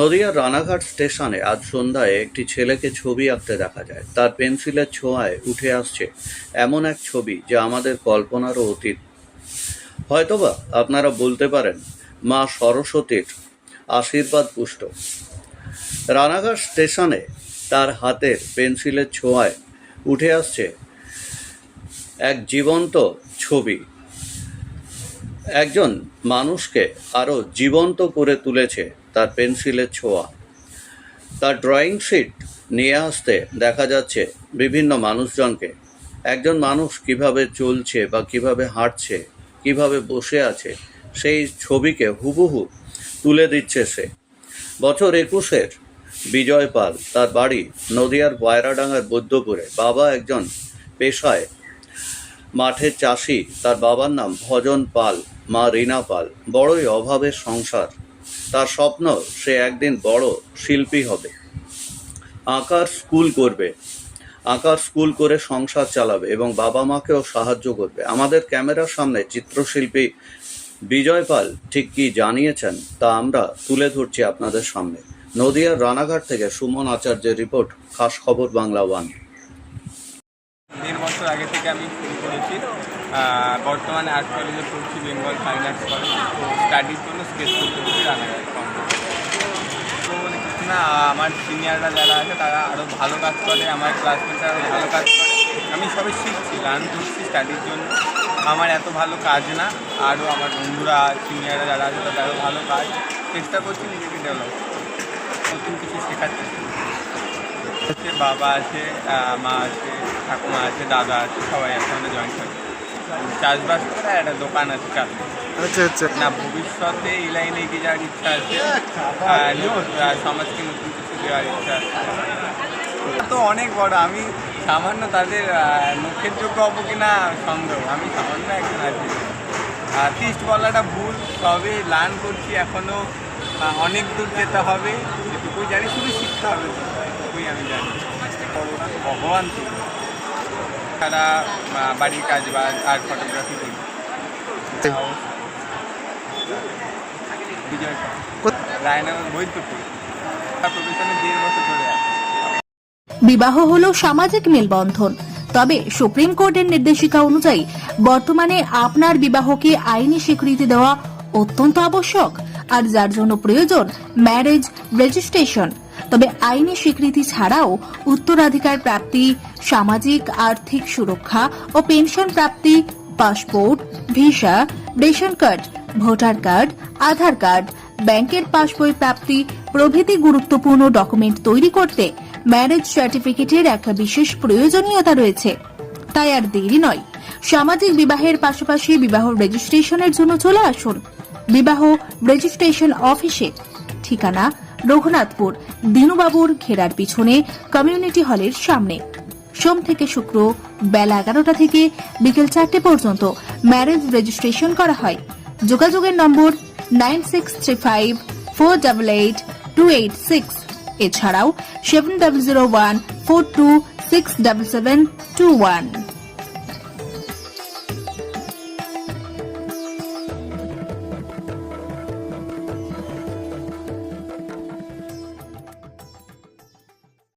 নদিয়ার রানাঘাট স্টেশনে আজ সন্ধ্যায় একটি ছেলেকে ছবি আঁকতে দেখা যায়। তার পেন্সিলের ছোঁয়ায় উঠে আসছে এমন এক ছবি যা আমাদের কল্পনারও অতীত। হয়তোবা আপনারা বলতে পারেন, মা সরস্বতীর আশীর্বাদ পুষ্ট। রানাঘাট স্টেশনে তার হাতের পেন্সিলের ছোঁয়ায় উঠে আসছে এক জীবন্ত ছবি। একজন মানুষকে আরও জীবন্ত করে তুলেছে তার পেন্সিলের ছোঁয়া। তার ড্রয়িং শিট নিয়ে আসতে দেখা যাচ্ছে বিভিন্ন মানুষজনকে। একজন মানুষ কীভাবে চলছে বা কীভাবে হাঁটছে, কীভাবে বসে আছে, সেই ছবিকে হুবহু তুলে দিচ্ছে সে। বছর একুশের বিজয় পাল তার বাড়ি নদিয়ার বয়রাডাঙ্গার বৈদ্যপুরে। বাবা একজন পেশায় মাঠে চাষি, তার বাবার নাম ভজন পাল। মা রীনা পাল বড়ই অভাবের সংসার। তার স্বপ্ন, সে একদিন বড় শিল্পী হবে। আঁকার স্কুল করবে। আঁকার স্কুল করে সংসার চালাবে এবং বাবা মাকেও সাহায্য করবে। আমাদের ক্যামেরার সামনে চিত্রশিল্পী বিজয় পাল ঠিক কি জানিয়েছেন, তা আমরা তুলে ধরছি আপনাদের সামনে। নদিয়ার রানাঘাট থেকে সুমন আচার্যের রিপোর্ট, খাস খবর বাংলা ওয়ান। আগে থেকে আমি করেছি। বর্তমানে আর্ট কলেজে পড়ছি বেঙ্গল ফাইন আর্টস কলেজ তো স্টাডির জন্য স্কেচ করতে রানাঘাট তো বলে কিছু না, আমার সিনিয়ররা যারা আছে, তারা আরও ভালো কাজ করে, আমার ক্লাসমেটরা আরও ভালো কাজ করে। আমি সবে শিখছি লার্ন করছি স্টাডির জন্য। আমার এত ভালো কাজ না আরও আমার বন্ধুরা সিনিয়ররা যারা আছে, তাদের আরও ভালো কাজ। চেষ্টা করছি নিজেকে ডেভেলপ নতুন কিছু শেখার চেষ্টা করছি। বাবা আছে মা আছে, ঠাকুমা আছে, দাদা আছে, সবাই আছে, আমরা জয়েন্ট ফ্যামিলি চাষবাস করে একটা দোকান আছে আচ্ছা আচ্ছা। না ভবিষ্যতে এই লাইনে এগিয়ে যাওয়ার ইচ্ছা আছে। আহ, নতুন- সমাজকে নতুন কিছু দেওয়ার ইচ্ছা আছে? তো অনেক বড় আমি সামান্য তাদের মুখের যোগ্য হব কিনা সন্দেহ। আমি সামান্য একজন আছি। টিস্ট বলাটা ভুল তবে লার্ন করছি এখনও অনেক দূর যেতে হবে যেটুকুই জানি শুধু শিখতে হবে। এটুকুই আমি জানি। ভগবান তো তারা বাড়ির কাজ বা আর্ট ফটোগ্রাফি করি বিজয় কোথ- বৈদ্যপুর। প্রফেশনে দেড় বছর ধরে বিবাহ হলো সামাজিক মেলবন্ধন। তবে সুপ্রিম কোর্টের নির্দেশিকা অনুযায়ী বর্তমানে আপনার বিবাহকে আইনি স্বীকৃতি দেওয়া অত্যন্ত আবশ্যক। আর যার জন্য প্রয়োজন ম্যারেজ রেজিস্ট্রেশন। তবে আইনি স্বীকৃতি ছাড়াও উত্তরাধিকার প্রাপ্তি, সামাজিক, আর্থিক সুরক্ষা ও পেনশন প্রাপ্তি, passport, visa, ration card, voter card, Aadhaar card, ব্যাংকের পাসবই প্রাপ্তি, প্রভৃতি গুরুত্বপূর্ণ ডকুমেন্ট তৈরি করতে ম্যারেজ সার্টিফিকেটের একটা বিশেষ প্রয়োজনীয়তা রয়েছে। তাই আর দেরি নয়। সামাজিক বিবাহের পাশাপাশি বিবাহ রেজিস্ট্রেশনের জন্য চলে আসুন। বিবাহ রেজিস্ট্রেশন অফিসে। ঠিকানা রঘুনাথপুর, দিনুবাবুর ঘেরার পিছনে কমিউনিটি হলের সামনে। সোম থেকে শুক্র বেলা এগারোটা থেকে বিকেল চারটে পর্যন্ত ম্যারেজ রেজিস্ট্রেশন করা হয়। যোগাযোগের নম্বর nine six three five four double eight two eight six এছাড়াও seven double zero one four two six double seven two one